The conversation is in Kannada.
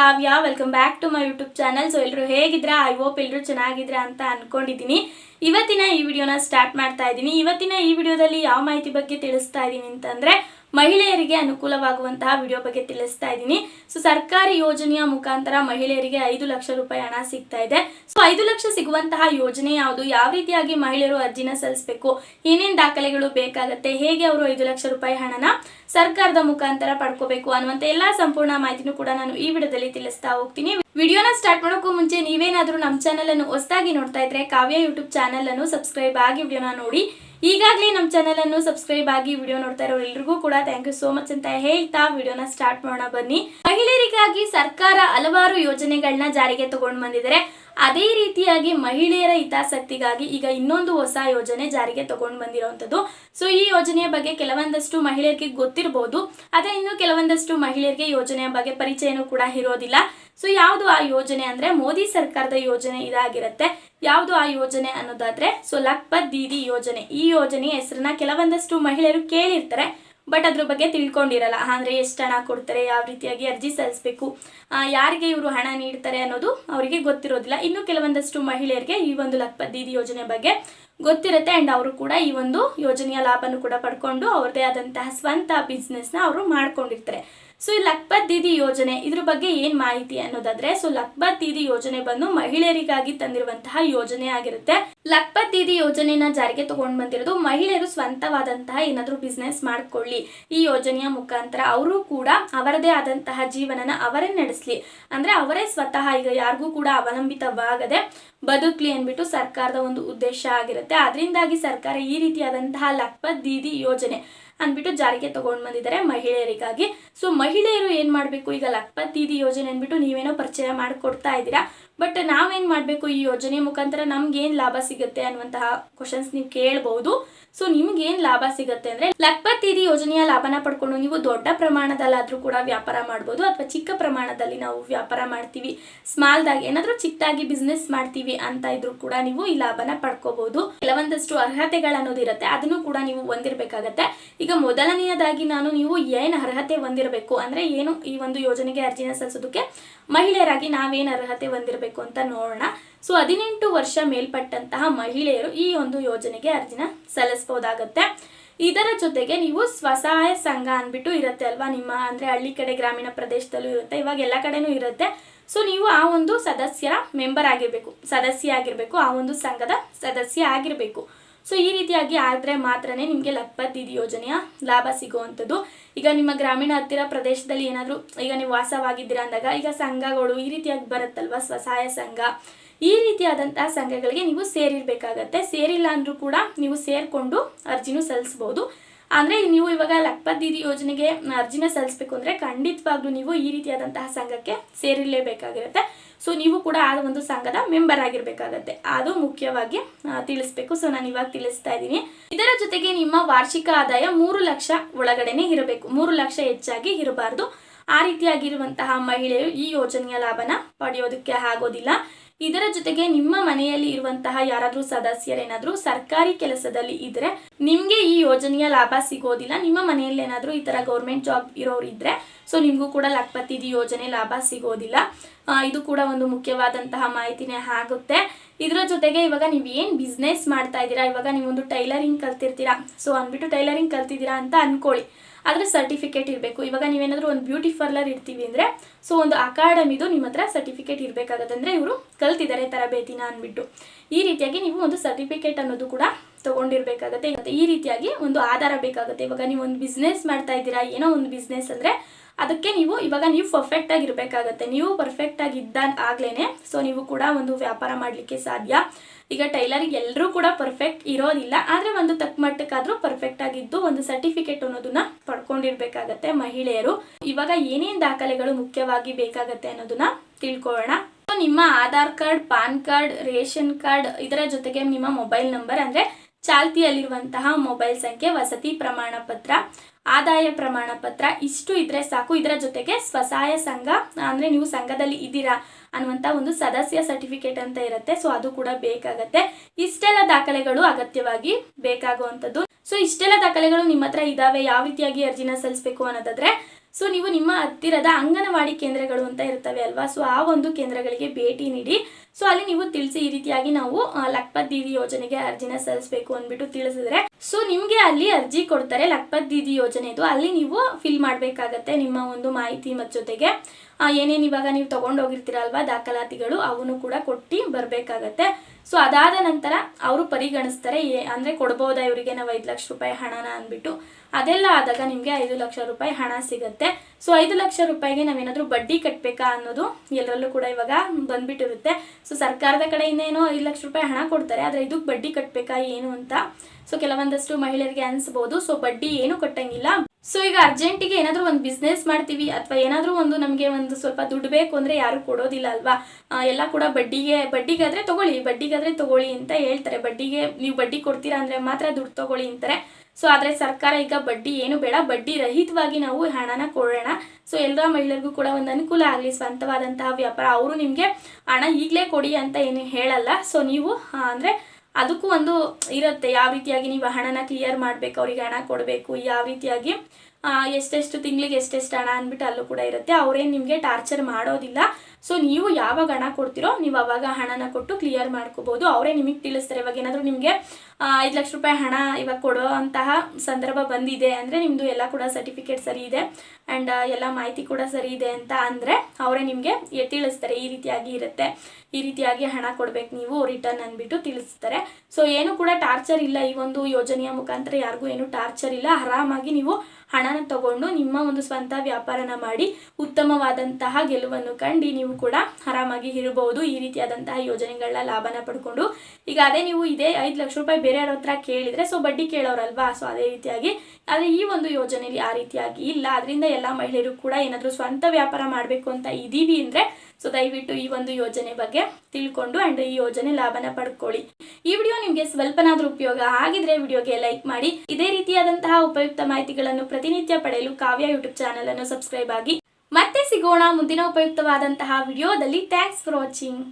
Kavya welcome back to my YouTube channel so ಎಲ್ಲರೂ ಹೇಗಿದ್ರೆ ಐ ಹೋಪ್ ಎಲ್ಲರೂ ಚೆನ್ನಾಗಿದ್ರೆ ಅಂತ ಅನ್ಕೊಂಡಿದ್ದೀನಿ. ಇವತ್ತಿನ ಈ ವಿಡಿಯೋನ ಸ್ಟಾರ್ಟ್ ಮಾಡ್ತಾ ಇದ್ದೀನಿ. ಇವತ್ತಿನ ಈ ವಿಡಿಯೋದಲ್ಲಿ ಯಾವ ಮಾಹಿತಿ ಬಗ್ಗೆ ತಿಳಿಸ್ತಾ ಇದ್ದೀನಿ ಅಂತಂದ್ರೆ ಮಹಿಳೆಯರಿಗೆ ಅನುಕೂಲವಾಗುವಂತಹ ವಿಡಿಯೋ ಬಗ್ಗೆ ತಿಳಿಸ್ತಾ ಇದ್ದೀನಿ. ಸೊ ಸರ್ಕಾರಿ ಯೋಜನೆಯ ಮುಖಾಂತರ ಮಹಿಳೆಯರಿಗೆ ಐದು ಲಕ್ಷ ರೂಪಾಯಿ ಹಣ ಸಿಗ್ತಾ ಇದೆ. ಸೊ ಐದು ಲಕ್ಷ ಸಿಗುವಂತಹ ಯೋಜನೆ ಯಾವುದು? ಯಾವ ರೀತಿಯಾಗಿ ಮಹಿಳೆಯರು ಅರ್ಜಿನ ಸಲ್ಲಿಸಬೇಕು? ಏನೇನು ದಾಖಲೆಗಳು ಬೇಕಾಗತ್ತೆ? ಹೇಗೆ ಅವರು ಐದು ಲಕ್ಷ ರೂಪಾಯಿ ಹಣನ ಸರ್ಕಾರದ ಮುಖಾಂತರ ಪಡ್ಕೋಬೇಕು ಅನ್ನುವಂತ ಎಲ್ಲಾ ಸಂಪೂರ್ಣ ಮಾಹಿತಿನೂ ಕೂಡ ನಾನು ಈ ವಿಡಿಯೋದಲ್ಲಿ ತಿಳಿಸ್ತಾ ಹೋಗ್ತೀನಿ. ವಿಡಿಯೋನ ಸ್ಟಾರ್ಟ್ ಮಾಡೋಕ್ಕೂ ಮುಂಚೆ ನೀವೇನಾದ್ರೂ ನಮ್ಮ ಚಾನಲ್ ಅನ್ನು ಹೊಸದಾಗಿ ನೋಡ್ತಾ ಇದ್ರೆ ಕಾವ್ಯ ಯೂಟ್ಯೂಬ್ ಚಾನೆಲ್ ಅನ್ನು ಸಬ್ಸ್ಕ್ರೈಬ್ ಆಗಿ ವಿಡಿಯೋನ ನೋಡಿ. ಈಗಾಗಲೇ ನಮ್ಮ ಚಾನಲನ್ನು ಸಬ್ಸ್ಕ್ರೈಬ್ ಆಗಿ ವಿಡಿಯೋ ನೋಡ್ತಾ ಇರೋ ಎಲ್ರಿಗೂ ಕೂಡ ಥ್ಯಾಂಕ್ ಯು ಸೋ ಮಚ್ ಅಂತ ಹೇಳ್ತಾ ವಿಡಿಯೋನ ಸ್ಟಾರ್ಟ್ ಮಾಡೋಣ ಬನ್ನಿ. ಮಹಿಳೆಯರಿಗಾಗಿ ಸರ್ಕಾರ ಹಲವಾರು ಯೋಜನೆಗಳನ್ನ ಜಾರಿಗೆ ತಗೊಂಡು ಬಂದಿದ್ದಾರೆ. ಅದೇ ರೀತಿಯಾಗಿ ಮಹಿಳೆಯರ ಹಿತಾಸಕ್ತಿಗಾಗಿ ಈಗ ಇನ್ನೊಂದು ಹೊಸ ಯೋಜನೆ ಜಾರಿಗೆ ತಗೊಂಡು ಬಂದಿರುವಂಥದ್ದು ಸೊ ಈ ಯೋಜನೆಯ ಬಗ್ಗೆ ಕೆಲವೊಂದಷ್ಟು ಮಹಿಳೆಯರಿಗೆ ಗೊತ್ತಿರಬಹುದು ಆದರೆ ಇನ್ನು ಕೆಲವೊಂದಷ್ಟು ಮಹಿಳೆಯರಿಗೆ ಯೋಜನೆಯ ಬಗ್ಗೆ ಪರಿಚಯನೂ ಕೂಡ ಇರೋದಿಲ್ಲ. ಸೊ ಯಾವುದು ಆ ಯೋಜನೆ ಅಂದ್ರೆ ಮೋದಿ ಸರ್ಕಾರದ ಯೋಜನೆ ಇದಾಗಿರುತ್ತೆ. ಯಾವುದು ಆ ಯೋಜನೆ ಅನ್ನೋದಾದ್ರೆ ಸೊ ಲಕ್ಪತ್ ದೀದಿ ಯೋಜನೆ. ಈ ಯೋಜನೆಯ ಹೆಸರನ್ನ ಕೆಲವೊಂದಷ್ಟು ಮಹಿಳೆಯರು ಕೇಳಿರ್ತಾರೆ. ಬಟ್ ಅದ್ರ ಬಗ್ಗೆ ತಿಳ್ಕೊಂಡಿರಲ್ಲ. ಅಂದ್ರೆ ಎಷ್ಟು ಹಣ ಕೊಡ್ತಾರೆ, ಯಾವ ರೀತಿಯಾಗಿ ಅರ್ಜಿ ಸಲ್ಲಿಸಬೇಕು ಯಾರಿಗೆ ಇವರು ಹಣ ನೀಡ್ತಾರೆ ಅನ್ನೋದು ಅವರಿಗೆ ಗೊತ್ತಿರೋದಿಲ್ಲ. ಇನ್ನು ಕೆಲವೊಂದಷ್ಟು ಮಹಿಳೆಯರಿಗೆ ಈ ಒಂದು ಲಕ್ಪತ್ ದೀದಿ ಯೋಜನೆ ಬಗ್ಗೆ ಗೊತ್ತಿರುತ್ತೆ. ಅಂಡ್ ಅವರು ಕೂಡ ಈ ಒಂದು ಯೋಜನೆಯ ಲಾಭನೂ ಕೂಡ ಪಡ್ಕೊಂಡು ಅವ್ರದೇ ಆದಂತಹ ಸ್ವಂತ ಬಿಸ್ನೆಸ್ನ ಅವರು ಮಾಡ್ಕೊಂಡಿರ್ತಾರೆ. ಸೊ ಈ ಲಕ್ಪತ್ ದೀದಿ ಯೋಜನೆ ಇದ್ರ ಬಗ್ಗೆ ಏನ್ ಮಾಹಿತಿ ಅನ್ನೋದಾದ್ರೆ ಸೊ ಲಕ್ಪತ್ ದೀದಿ ಯೋಜನೆ ಬಂದು ಮಹಿಳೆಯರಿಗಾಗಿ ತಂದಿರುವಂತಹ ಯೋಜನೆ ಆಗಿರುತ್ತೆ. ಲಕ್ಪತ್ ದೀದಿ ಯೋಜನೆನ ಜಾರಿಗೆ ತಗೊಂಡ್ ಬಂದಿರೋದು ಮಹಿಳೆಯರು ಸ್ವಂತವಾದಂತಹ ಏನಾದ್ರೂ ಬಿಸ್ನೆಸ್ ಮಾಡ್ಕೊಳ್ಳಿ. ಈ ಯೋಜನೆಯ ಮುಖಾಂತರ ಅವರು ಕೂಡ ಅವರದೇ ಆದಂತಹ ಜೀವನನ ಅವರೇ ನಡೆಸಲಿ. ಅಂದ್ರೆ ಅವರೇ ಸ್ವತಃ ಈಗ ಯಾರಿಗೂ ಕೂಡ ಅವಲಂಬಿತವಾಗದೆ ಬದುಕ್ಲಿ ಅಂದ್ಬಿಟ್ಟು ಸರ್ಕಾರದ ಒಂದು ಉದ್ದೇಶ ಆಗಿರುತ್ತೆ. ಅದರಿಂದಾಗಿ ಸರ್ಕಾರ ಈ ರೀತಿಯಾದಂತಹ ಲಕ್ಪತ್ ದೀದಿ ಯೋಜನೆ ಅಂದ್ಬಿಟ್ಟು ಜಾರಿಗೆ ತಗೊಂಡ್ ಬಂದಿದ್ದಾರೆ ಮಹಿಳೆಯರಿಗಾಗಿ. ಸೊ ಮಹಿಳೆಯರು ಏನ್ ಮಾಡ್ಬೇಕು? ಈಗ ಲಕ್ಪತ್ ದೀದಿ ಯೋಜನೆ ಅಂದ್ಬಿಟ್ಟು ನೀವೇನೋ ಪರಿಚಯ ಮಾಡಿಕೊಡ್ತಾ ಇದ್ದೀರಾ. ಬಟ್ ನಾವೇನ್ ಮಾಡ್ಬೇಕು ಈ ಯೋಜನೆ ಮುಖಾಂತರ ನಮ್ಗೆ ಏನ್ ಲಾಭ ಸಿಗುತ್ತೆ ಅನ್ನುವಂತಹ ಕ್ವಶನ್ಸ್ ನೀವು ಕೇಳಬಹುದು ಸೊ ನಿಮ್ಗೆ ಏನ್ ಲಾಭ ಸಿಗುತ್ತೆ ಅಂದ್ರೆ ಲಕ್ಪತ್ ದೀದಿ ಯೋಜನೆಯ ಲಾಭನ ಪಡ್ಕೊಂಡು ನೀವು ದೊಡ್ಡ ಪ್ರಮಾಣದಲ್ಲಾದ್ರೂ ಕೂಡ ವ್ಯಾಪಾರ ಮಾಡ್ಬೋದು ಅಥವಾ ಚಿಕ್ಕ ಪ್ರಮಾಣದಲ್ಲಿ ನಾವು ವ್ಯಾಪಾರ ಮಾಡ್ತೀವಿ. ಸ್ಮಾಲ್ದಾಗಿ ಏನಾದರೂ ಚಿಕ್ಕದಾಗಿ ಬಿಸ್ನೆಸ್ ಮಾಡ್ತೀವಿ ಅಂತ ಇದ್ರು ಕೂಡ ನೀವು ಈ ಲಾಭನ ಪಡ್ಕೋಬಹುದು ಕೆಲವೊಂದಷ್ಟು ಅರ್ಹತೆಗಳು ಅನ್ನೋದು ಇರುತ್ತೆ, ಅದನ್ನು ಕೂಡ ನೀವು ಹೊಂದಿರಬೇಕಾಗತ್ತೆ. ಈಗ ಮೊದಲನೆಯದಾಗಿ ನಾನು ನೀವು ಏನ್ ಅರ್ಹತೆ ಹೊಂದಿರಬೇಕು ಅಂದ್ರೆ ಏನು ಈ ಒಂದು ಯೋಜನೆಗೆ ಅರ್ಜಿನ ಸಲ್ಲಿಸೋದಕ್ಕೆ ಮಹಿಳೆಯರಾಗಿ ನಾವೇನ್ ಅರ್ಹತೆ ಹೊಂದಿರಬೇಕು ಅಂತ ನೋಡೋಣ. ಸೊ ಹದಿನೆಂಟು ವರ್ಷ ಮೇಲ್ಪಟ್ಟಂತಹ ಮಹಿಳೆಯರು ಈ ಒಂದು ಯೋಜನೆಗೆ ಅರ್ಜಿನ ಸಲ್ಲಿಸ್ಬೋದಾಗತ್ತೆ. ಇದರ ಜೊತೆಗೆ ನೀವು ಸ್ವಸಹಾಯ ಸಂಘ ಅಂದ್ಬಿಟ್ಟು ಇರುತ್ತೆ ಅಲ್ವಾ? ನಿಮ್ಮ ಅಂದ್ರೆ ಹಳ್ಳಿ ಕಡೆ, ಗ್ರಾಮೀಣ ಪ್ರದೇಶದಲ್ಲೂ ಇರುತ್ತೆ, ಇವಾಗ ಎಲ್ಲ ಕಡೆನೂ ಇರುತ್ತೆ. ಸೊ ನೀವು ಆ ಒಂದು ಸದಸ್ಯರ ಮೆಂಬರ್ ಆಗಿರ್ಬೇಕು, ಸದಸ್ಯ ಆಗಿರ್ಬೇಕು, ಆ ಒಂದು ಸಂಘದ ಸದಸ್ಯ ಆಗಿರ್ಬೇಕು. ಸೊ ಈ ರೀತಿಯಾಗಿ ಆದರೆ ಮಾತ್ರನೇ ನಿಮಗೆ ಲಕ್ಪತ್ ಯೋಜನೆಯ ಲಾಭ ಸಿಗುವಂಥದ್ದು. ಈಗ ನಿಮ್ಮ ಗ್ರಾಮೀಣ ಹತ್ತಿರ ಪ್ರದೇಶದಲ್ಲಿ ಏನಾದರೂ, ಈಗ ನೀವು ವಾಸವಾಗಿದ್ದೀರಾ ಅಂದಾಗ, ಈಗ ಸಂಘಗಳು ಈ ರೀತಿಯಾಗಿ ಬರುತ್ತಲ್ವ? ಸ್ವಸಹಾಯ ಸಂಘ. ಈ ರೀತಿಯಾದಂತಹ ಸಂಘಗಳಿಗೆ ನೀವು ಸೇರಿರಬೇಕಾಗತ್ತೆ. ಸೇರಿಲ್ಲ ಅಂದ್ರೂ ಕೂಡ ನೀವು ಸೇರ್ಕೊಂಡು ಅರ್ಜಿನೂ ಸಲ್ಲಿಸ್ಬೋದು. ಅಂದ್ರೆ ನೀವು ಇವಾಗ ಲಕ್ಪತ್ ದೀದಿ ಯೋಜನೆಗೆ ಅರ್ಜಿನ ಸಲ್ಲಿಸಬೇಕು ಅಂದ್ರೆ ಖಂಡಿತವಾಗ್ಲೂ ನೀವು ಈ ರೀತಿಯಾದಂತಹ ಸಂಘಕ್ಕೆ ಸೇರಿರಲೇಬೇಕಾಗಿರುತ್ತೆ. ಸೊ ನೀವು ಕೂಡ ಆ ಒಂದು ಸಂಘದ ಮೆಂಬರ್ ಆಗಿರ್ಬೇಕಾಗತ್ತೆ. ಅದು ಮುಖ್ಯವಾಗಿ ತಿಳಿಸ್ಬೇಕು. ಸೊ ನಾನು ಇವಾಗ ತಿಳಿಸ್ತಾ ಇದ್ದೀನಿ. ಇದರ ಜೊತೆಗೆ ನಿಮ್ಮ ವಾರ್ಷಿಕ ಆದಾಯ ಮೂರು ಲಕ್ಷ ಒಳಗಡೆನೆ ಇರಬೇಕು. ಮೂರು ಲಕ್ಷ ಹೆಚ್ಚಾಗಿ ಇರಬಾರ್ದು. ಆ ರೀತಿಯಾಗಿರುವಂತಹ ಮಹಿಳೆಯರು ಈ ಯೋಜನೆಯ ಲಾಭನ ಪಡೆಯೋದಕ್ಕೆ ಆಗೋದಿಲ್ಲ. ಇದರ ಜೊತೆಗೆ ನಿಮ್ಮ ಮನೆಯಲ್ಲಿ ಇರುವಂತಹ ಯಾರಾದ್ರೂ ಸದಸ್ಯರೇನಾದ್ರೂ ಸರ್ಕಾರಿ ಕೆಲಸದಲ್ಲಿ ಇದ್ರೆ ನಿಮ್ಗೆ ಈ ಯೋಜನೆಯ ಲಾಭ ಸಿಗೋದಿಲ್ಲ. ನಿಮ್ಮ ಮನೆಯಲ್ಲಿ ಏನಾದರೂ ಈ ತರ ಗೌರ್ಮೆಂಟ್ ಜಾಬ್ ಇರೋರು ಇದ್ರೆ ಸೊ ನಿಮಗೂ ಕೂಡ ಲಕ್ಪತಿದಿ ಯೋಜನೆ ಲಾಭ ಸಿಗೋದಿಲ್ಲ. ಇದು ಕೂಡ ಒಂದು ಮುಖ್ಯವಾದಂತಹ ಮಾಹಿತಿನೇ ಆಗುತ್ತೆ. ಇದರ ಜೊತೆಗೆ ಇವಾಗ ನೀವು ಏನು ಬಿಸ್ನೆಸ್ ಮಾಡ್ತಾ ಇದ್ದೀರಾ? ಇವಾಗ ನೀವೊಂದು ಟೈಲರಿಂಗ್ ಕಲ್ತಿರ್ತೀರಾ? ಸೊ ಅಂದ್ಬಿಟ್ಟು ಟೈಲರಿಂಗ್ ಕಲ್ತಿದ್ದೀರಾ ಅಂತ ಅನ್ಕೊಳ್ಳಿ. ಆದರೆ ಸರ್ಟಿಫಿಕೇಟ್ ಇರಬೇಕು. ಇವಾಗ ನೀವೇನಾದರೂ ಒಂದು ಬ್ಯೂಟಿ ಪಾರ್ಲರ್ ಇರ್ತೀವಿ ಅಂದರೆ ಸೊ ಒಂದು ಅಕಾಡೆಮಿದು ನಿಮ್ಮ ಹತ್ರ ಸರ್ಟಿಫಿಕೇಟ್ ಇರಬೇಕಾಗತ್ತೆ. ಅಂದರೆ ಇವರು ಕಲ್ತಿದ್ದಾರೆ ತರಬೇತಿನ ಅಂದ್ಬಿಟ್ಟು. ಈ ರೀತಿಯಾಗಿ ನೀವು ಒಂದು ಸರ್ಟಿಫಿಕೇಟ್ ಅನ್ನೋದು ಕೂಡ ತಗೊಂಡಿರ್ಬೇಕಾಗತ್ತೆ. ಈ ರೀತಿಯಾಗಿ ಒಂದು ಆಧಾರ ಬೇಕಾಗುತ್ತೆ. ಇವಾಗ ನೀವು ಒಂದು ಬಿಸ್ನೆಸ್ ಮಾಡ್ತಾ ಇದ್ದೀರಾ, ಏನೋ ಒಂದು ಬಿಸ್ನೆಸ್ ಅಂದರೆ ಅದಕ್ಕೆ ನೀವು ಇವಾಗ ನೀವು ಪರ್ಫೆಕ್ಟ್ ಆಗಿ ಇರಬೇಕಾಗತ್ತೆ ನೀವು ಪರ್ಫೆಕ್ಟ್ ಆಗಿ ಇದ್ದ ಆಗ್ಲೇನೆ ಸೊ ನೀವು ಕೂಡ ಒಂದು ವ್ಯಾಪಾರ ಮಾಡಲಿಕ್ಕೆ ಸಾಧ್ಯ. ಈಗ ಟೈಲರ್ ಎಲ್ಲರೂ ಕೂಡ ಪರ್ಫೆಕ್ಟ್ ಇರೋದಿಲ್ಲ. ಆದರೆ ಒಂದು ತಕ್ಕ ಮಟ್ಟಕ್ಕಾದ್ರೂ ಪರ್ಫೆಕ್ಟ್ ಆಗಿದ್ದು ಒಂದು ಸರ್ಟಿಫಿಕೇಟ್ ಅನ್ನೋದನ್ನ ಪಡ್ಕೊಂಡಿರ್ಬೇಕಾಗತ್ತೆ ಮಹಿಳೆಯರು. ಇವಾಗ ಏನೇನ್ ದಾಖಲೆಗಳು ಮುಖ್ಯವಾಗಿ ಬೇಕಾಗತ್ತೆ ಅನ್ನೋದನ್ನ ತಿಳ್ಕೊಳ್ಳೋಣ. ನಿಮ್ಮ Aadhaar card, PAN card, ration card ಇದರ ಜೊತೆಗೆ ನಿಮ್ಮ ಮೊಬೈಲ್ ನಂಬರ್ ಅಂದ್ರೆ ಚಾಲ್ತಿಯಲ್ಲಿರುವಂತಹ ಮೊಬೈಲ್ ಸಂಖ್ಯೆ, ವಸತಿ ಪ್ರಮಾಣ ಪತ್ರ, ಆದಾಯ ಪ್ರಮಾಣ ಪತ್ರ, ಇಷ್ಟು ಇದ್ರೆ ಸಾಕು. ಇದರ ಜೊತೆಗೆ ಸ್ವಸಹಾಯ ಸಂಘ, ಅಂದ್ರೆ ನೀವು ಸಂಘದಲ್ಲಿ ಇದ್ದೀರಾ ಅನ್ನುವಂತ ಒಂದು ಸದಸ್ಯ ಸರ್ಟಿಫಿಕೇಟ್ ಅಂತ ಇರುತ್ತೆ. ಸೊ ಅದು ಕೂಡ ಬೇಕಾಗತ್ತೆ. ಇಷ್ಟೆಲ್ಲ ದಾಖಲೆಗಳು ಅಗತ್ಯವಾಗಿ ಬೇಕಾಗುವಂಥದ್ದು. ಸೊ ಇಷ್ಟೆಲ್ಲ ದಾಖಲೆಗಳು ನಿಮ್ಮ ಹತ್ರ ಇದಾವೆ, ಯಾವ ರೀತಿಯಾಗಿ ಅರ್ಜಿನ ಸಲ್ಲಿಸಬೇಕು ಅನ್ನೋದಾದ್ರೆ ಸೊ ನೀವು ನಿಮ್ಮ ಹತ್ತಿರದ ಅಂಗನವಾಡಿ ಕೇಂದ್ರಗಳು ಅಂತ ಇರ್ತವೆ ಅಲ್ವಾ? ಸೊ ಆ ಒಂದು ಕೇಂದ್ರಗಳಿಗೆ ಭೇಟಿ ನೀಡಿ. ಸೊ ಅಲ್ಲಿ ನೀವು ತಿಳಿಸಿ ಈ ರೀತಿಯಾಗಿ ನಾವು ಲಕ್ಪತ್ ದೀದಿ ಯೋಜನೆಗೆ ಅರ್ಜಿನ ಸಲ್ಲಿಸಬೇಕು ಅಂದ್ಬಿಟ್ಟು ತಿಳಿಸಿದ್ರೆ. ಸೊ ನಿಮಗೆ ಅಲ್ಲಿ ಅರ್ಜಿ ಕೊಡ್ತಾರೆ ಲಕ್ಪತ್ ದೀದಿ ಯೋಜನೆದು. ಅಲ್ಲಿ ನೀವು ಫಿಲ್ ಮಾಡಬೇಕಾಗತ್ತೆ ನಿಮ್ಮ ಒಂದು ಮಾಹಿತಿ ಮತ್ತು ಜೊತೆಗೆ. ಏನೇನು ಇವಾಗ ನೀವು ತಗೊಂಡು ಹೋಗಿರ್ತೀರಲ್ವಾ ದಾಖಲಾತಿಗಳು, ಅವನು ಕೂಡ ಕೊಟ್ಟು ಬರಬೇಕಾಗತ್ತೆ. ಸೊ ಅದಾದ ನಂತರ ಅವರು ಪರಿಗಣಿಸ್ತಾರೆ ಅಂದರೆ ಕೊಡ್ಬೋದಾ ಇವರಿಗೆ? ನಾವು ಐದು ಲಕ್ಷ ರೂಪಾಯಿ ಹಣನ ಅಂದ್ಬಿಟ್ಟು. ಅದೆಲ್ಲ ಆದಾಗ ನಿಮಗೆ ಐದು ಲಕ್ಷ ರೂಪಾಯಿ ಹಣ ಸಿಗುತ್ತೆ. ಸೊ ಐದು ಲಕ್ಷ ರೂಪಾಯಿಗೆ ನಾವೇನಾದರೂ ಬಡ್ಡಿ ಕಟ್ಟಬೇಕಾ ಅನ್ನೋದು ಎಲ್ಲರಲ್ಲೂ ಕೂಡ ಇವಾಗ ಬಂದ್ಬಿಟ್ಟಿರುತ್ತೆ. ಸೊ ಸರ್ಕಾರದ ಕಡೆಯಿಂದ ಏನೋ ಐದು ಲಕ್ಷ ರೂಪಾಯಿ ಹಣ ಕೊಡ್ತಾರೆ, ಆದರೆ ಇದಕ್ಕೆ ಬಡ್ಡಿ ಕಟ್ಟಬೇಕಾ ಏನು ಅಂತ? ಸೊ ಕೆಲವೊಂದಷ್ಟು ಮಹಿಳೆಯರಿಗೆ ಅನಿಸ್ಬೋದು. ಸೊ ಬಡ್ಡಿ ಏನು ಕಟ್ಟಂಗಿಲ್ಲ. ಸೊ ಈಗ ಅರ್ಜೆಂಟಿಗೆ ಏನಾದರೂ ಒಂದು ಬಿಸ್ನೆಸ್ ಮಾಡ್ತೀವಿ ಅಥವಾ ಏನಾದರೂ ಒಂದು ನಮಗೆ ಒಂದು ಸ್ವಲ್ಪ ದುಡ್ಡು ಬೇಕು ಅಂದರೆ ಯಾರು ಕೊಡೋದಿಲ್ಲ ಅಲ್ವಾ? ಎಲ್ಲ ಕೂಡ ಬಡ್ಡಿಗೆ, ಬಡ್ಡಿಗಾದರೆ ತಗೊಳ್ಳಿ ಬಡ್ಡಿಗಾದರೆ ತಗೊಳ್ಳಿ ಅಂತ ಹೇಳ್ತಾರೆ. ಬಡ್ಡಿಗೆ ನೀವು ಬಡ್ಡಿ ಕೊಡ್ತೀರಾ ಅಂದರೆ ಮಾತ್ರ ದುಡ್ಡು ತಗೊಳ್ಳಿ ಅಂತಾರೆ. ಸೊ ಆದರೆ ಸರ್ಕಾರ ಈಗ ಬಡ್ಡಿ ಏನು ಬೇಡ. ಬಡ್ಡಿ ರಹಿತವಾಗಿ ನಾವು ಹಣನ ಕೊಡೋಣ. ಸೊ ಎಲ್ಲ ಮಹಿಳೆಯರಿಗೂ ಕೂಡ ಒಂದು ಅನುಕೂಲ ಆಗಲಿ, ಸ್ವಂತವಾದಂತಹ ವ್ಯಾಪಾರ. ಅವರು ನಿಮಗೆ ಹಣ ಈಗಲೇ ಕೊಡಿ ಅಂತ ಏನು ಹೇಳಲ್ಲ. ಸೊ ನೀವು ಅಂದ್ರೆ ಅದಕ್ಕೂ ಒಂದು ಇರುತ್ತೆ. ಯಾವ ರೀತಿಯಾಗಿ ನೀವು ಹಣನ ಕ್ಲಿಯರ್ ಮಾಡಬೇಕು, ಅವರಿಗೆ ಹಣ ಕೊಡಬೇಕು, ಯಾವ ರೀತಿಯಾಗಿ ಎಷ್ಟೆಷ್ಟು ತಿಂಗಳಿಗೆ ಎಷ್ಟೆಷ್ಟು ಹಣ ಅಂದ್ಬಿಟ್ಟು ಅಲ್ಲೂ ಕೂಡ ಇರುತ್ತೆ. ಅವರೇನು ನಿಮಗೆ ಟಾರ್ಚರ್ ಮಾಡೋದಿಲ್ಲ. ಸೊ ನೀವು ಯಾವಾಗ ಹಣ ಕೊಡ್ತೀರೋ ನೀವು ಅವಾಗ ಹಣನ ಕೊಟ್ಟು ಕ್ಲಿಯರ್ ಮಾಡ್ಕೋಬೋದು. ಅವರೇ ನಿಮಗೆ ತಿಳಿಸ್ತಾರೆ. ಇವಾಗ ಏನಾದರೂ ನಿಮಗೆ ಐದು ಲಕ್ಷ ರೂಪಾಯಿ ಹಣ ಇವಾಗ ಕೊಡೋ ಅಂತಹ ಸಂದರ್ಭ ಬಂದಿದೆ ಅಂದರೆ ನಿಮ್ಮದು ಎಲ್ಲ ಕೂಡ ಸರ್ಟಿಫಿಕೇಟ್ ಸರಿ ಇದೆ ಆ್ಯಂಡ್ ಎಲ್ಲ ಮಾಹಿತಿ ಕೂಡ ಸರಿ ಇದೆ ಅಂತ ಅಂದರೆ ಅವರೇ ನಿಮಗೆ ತಿಳಿಸ್ತಾರೆ. ಈ ರೀತಿಯಾಗಿ ಇರುತ್ತೆ. ಈ ರೀತಿಯಾಗಿ ಹಣ ಕೊಡ್ಬೇಕು ನೀವು ರಿಟರ್ನ್ ಅಂದ್ಬಿಟ್ಟು ತಿಳಿಸ್ತಾರೆ. ಸೊ ಏನು ಕೂಡ ಟಾರ್ಚರ್ ಇಲ್ಲ ಈ ಒಂದು ಯೋಜನೆಯ ಮುಖಾಂತರ. ಯಾರಿಗೂ ಏನು ಟಾರ್ಚರ್ ಇಲ್ಲ. ಆರಾಮಾಗಿ ನೀವು ಹಣನ ತಗೊಂಡು ನಿಮ್ಮ ಒಂದು ಸ್ವಂತ ವ್ಯಾಪಾರನ ಮಾಡಿ ಉತ್ತಮವಾದಂತಹ ಗೆಲುವನ್ನು ಕಂಡು ನೀವು ಕೂಡ ಆರಾಮಾಗಿ ಇರಬಹುದು. ಈ ರೀತಿಯಾದಂತಹ ಯೋಜನೆಗಳನ್ನ ಲಾಭನ ಪಡ್ಕೊಂಡು. ಈಗ ಅದೇ ನೀವು ಇದೇ ಐದು ಲಕ್ಷ ರೂಪಾಯಿ ಬೇರೆ ಹತ್ರ ಕೇಳಿದ್ರೆ ಸೊ ಬಡ್ಡಿ ಕೇಳೋರಲ್ವಾ? ಸೊ ಅದೇ ರೀತಿಯಾಗಿ ಆದರೆ ಈ ಒಂದು ಯೋಜನೆಯಲ್ಲಿ ಆ ರೀತಿಯಾಗಿ ಇಲ್ಲ. ಅದರಿಂದ ಎಲ್ಲ ಮಹಿಳೆಯರು ಕೂಡ ಏನಾದರೂ ಸ್ವಂತ ವ್ಯಾಪಾರ ಮಾಡಬೇಕು ಅಂತ ಇದ್ದೀವಿ ಅಂದರೆ ಸೊ ದಯವಿಟ್ಟು ಈ ಒಂದು ಯೋಜನೆ ಬಗ್ಗೆ ತಿಳ್ಕೊಂಡು ಆ್ಯಂಡ್ ಈ ಯೋಜನೆ ಲಾಭನ ಪಡ್ಕೊಳ್ಳಿ. ಈ ವಿಡಿಯೋ ನಿಮಗೆ ಸ್ವಲ್ಪನಾದ್ರೂ ಉಪಯೋಗ ಆಗಿದ್ರೆ ವಿಡಿಯೋಗೆ ಲೈಕ್ ಮಾಡಿ. ಇದೇ ರೀತಿಯಾದಂತಹ ಉಪಯುಕ್ತ ಮಾಹಿತಿಗಳನ್ನು ಪ್ರತಿನಿತ್ಯ ಪಡೆಯಲು ಕಾವ್ಯ ಯೂಟ್ಯೂಬ್ ಚಾನೆಲ್ ಅನ್ನು ಸಬ್ಸ್ಕ್ರೈಬ್ ಆಗಿ ಮತ್ತೆ ಸಿಗೋಣ ಮುಂದಿನ ಉಪಯುಕ್ತವಾದಂತಹ ವಿಡಿಯೋದಲ್ಲಿ ಥ್ಯಾಂಕ್ಸ್ ಫಾರ್ ವಾಚಿಂಗ್